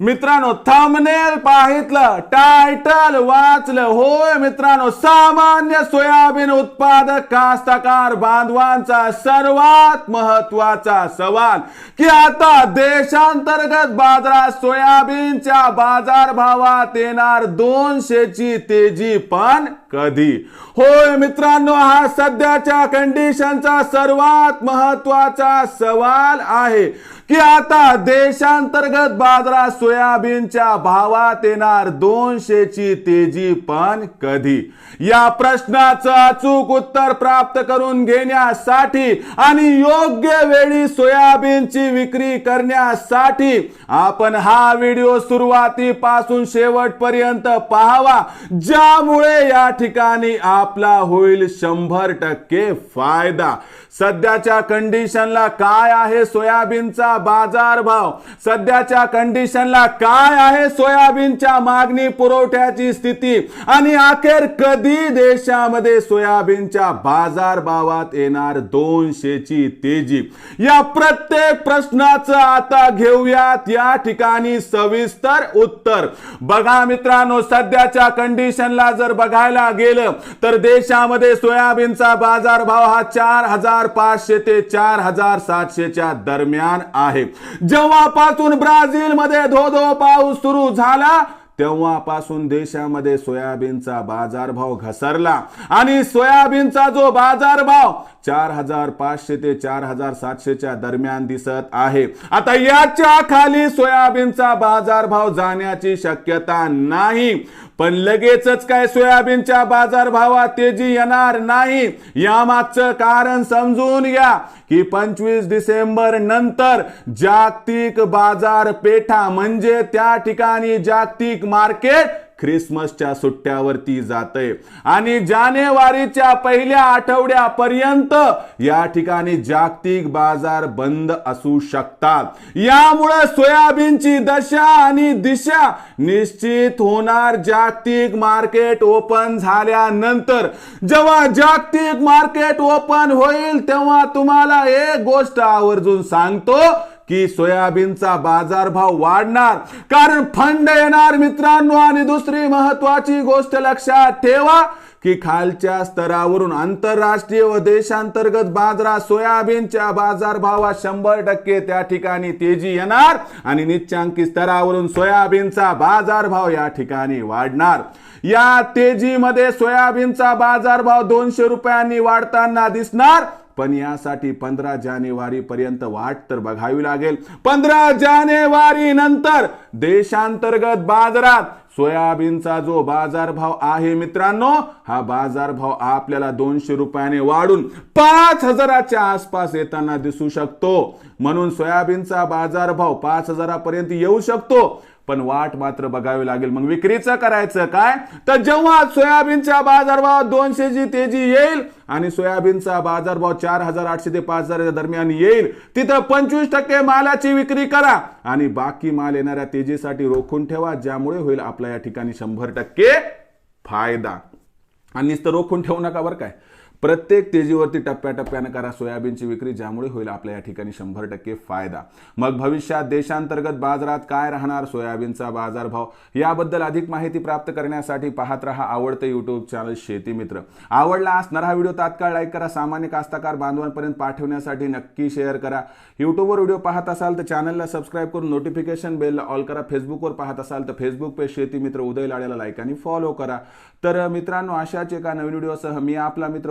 मित्रांनो thumbnail पाहितलं title वाचलं. होय मित्रांनो सामान्य सोयाबीन उत्पादक कास्तकार बांधवांचा सर्वात महत्त्वाचा सवाल की आता देशांतर्गत बाजारात सोयाबीनच्या बाजार भावात येणार दोनशेची तेजी पण कधी? होय मित्रांनो हा सध्याच्या कंडिशनचा सर्वात महत्त्वाचा सवाल आहे की आता देशांतर्गत बाजारात सोयाबीनच्या भावात येणार दोनशेची तेजी पण कधी? या प्रश्नाचं अचूक उत्तर प्राप्त करून घेण्यासाठी आणि योग्य वेळी सोयाबीनची विक्री करण्यासाठी आपण हा व्हिडिओ सुरुवातीपासून शेवटपर्यंत पाहावा ज्यामुळे या ठिकाणी आपला होईल शंभर टक्के फायदा. सध्याच्या कंडिशनला काय आहे सोयाबीनचा बाजार भाव सध्याच्या कंडिशनला काय आहे सोयाबीनच्या मागणी पुरवठ्याची स्थिती? आणि अखेर कधी देशामध्ये सोयाबीनच्या बाजार भावात येणार दोनशेची तेजी? या प्रत्येक प्रश्नाचं आता घेऊयात. या ठिकाणी सविस्तर उत्तर. बघा मित्रांनो सध्याच्या कंडिशनला जर बघायला गेलं तर देशामध्ये सोयाबीनचा बाजार भाव हा चार हजार पाचशे ते चार हजार सातशेच्या दरम्यान आहे. जेव्हापासून ब्राझीलमध्ये धो धो पाऊस सुरू झाला. तेव्हापासून देशामध्ये सोयाबीनचा बाजारभाव घसरला. आणि सोयाबीनचा जो बाजारभाव चार हजार पाचशे ते चार हजार सातशेच्या दरम्यान दिसत आहे. आता याच्या खाली सोयाबीनचा बाजारभाव जाण्याची शक्यता नाही. पण लगेचच काय सोयाबीनच्या बाजारभावात तेजी येणार नाही? यामागचं कारण समजून घ्या की पंचवीस डिसेंबर नंतर जागतिक बाजारपेठा म्हणजे त्या ठिकाणी जागतिक मार्केट ख्रिसमसच्या सुट्ट्यावरती जाते आणि जानेवारीच्या पहिल्या आठवड्यापर्यंत या ठिकाणी जागतिक बाजार बंद असू शकतात. यामुळे सोयाबीनची दशा आणि दिशा निश्चित होणार. जागतिक मार्केट ओपन झाल्यानंतर जेव्हा जागतिक मार्केट ओपन होईल तेव्हा तुम्हाला एक गोष्ट आवर्जून सांगतो. की सोयाबीनचा बाजारभाव वाढणार. कारण फंड येणार मित्रांनो आणि दुसरी महत्वाची गोष्ट लक्षात ठेवा की खालच्या स्तरावरून आंतरराष्ट्रीय व देशांतर्गत बाजारात सोयाबीनच्या बाजारभावात शंभर टक्के त्या ठिकाणी तेजी येणार आणि निच्चांकी स्तरावरून सोयाबीनचा बाजारभाव या ठिकाणी वाढणार. या तेजीमध्ये सोयाबीनचा बाजारभाव दोनशे रुपयांनी वाढताना दिसणार. पण यासाठी पंधरा जानेवारी पर्यंत वाट तर बघावी लागेल. पंधरा जानेवारी नंतर देशांतर्गत बाजारात सोयाबीनचा जो बाजारभाव आहे मित्रांनो हा बाजारभाव आपल्याला दोनशे रुपयाने वाढून पाच हजाराच्या आसपास येताना दिसू शकतो. म्हणून सोयाबीनचा बाजारभाव पाच हजारापर्यंत येऊ शकतो. पण वाट मात्र बघावी लागेल. मग विक्रीचं करायचं काय? तर जेव्हा सोयाबीनच्या बाजारभाव दोनशेची तेजी येईल आणि सोयाबीनचा बाजारभाव चार हजार आठशे ते पाच हजारच्या दरम्यान येईल तिथं पंचवीस टक्के मालाची विक्री करा आणि बाकी माल येणाऱ्या तेजीसाठी रोखून ठेवा ज्यामुळे होईल आपल्या या ठिकाणी शंभर टक्के फायदा. आणि नुसतं रोखून ठेवू नका बरं काय. प्रत्येक तेजीवरती टप्प्याटप्प्यानं करा सोयाबीनची विक्री ज्यामुळे होईल आपल्या या ठिकाणी शंभर टक्के फायदा. मग भविष्यात देशांतर्गत बाजारात काय राहणार सोयाबीनचा बाजारभाव? याबद्दल अधिक माहिती प्राप्त करण्यासाठी पाहत रहा आवडतं युट्यूब चॅनल शेती मित्र. आवडला असणार हा व्हिडिओ तात्काळ लाईक करा सामान्य कास्तकार बांधवांपर्यंत पाठवण्यासाठी नक्की शेअर करा. युट्यूबवर व्हिडिओ पाहत असाल तर चॅनलला सबस्क्राईब करून नोटिफिकेशन बेलला ऑल करा. फेसबुकवर पाहत असाल तर फेसबुक पेज शेती मित्र उदय लाड्याला लाईक आणि फॉलो करा. तर मित्रांनो अशाच एका नवीन व्हिडिओसह मी आपला मित्र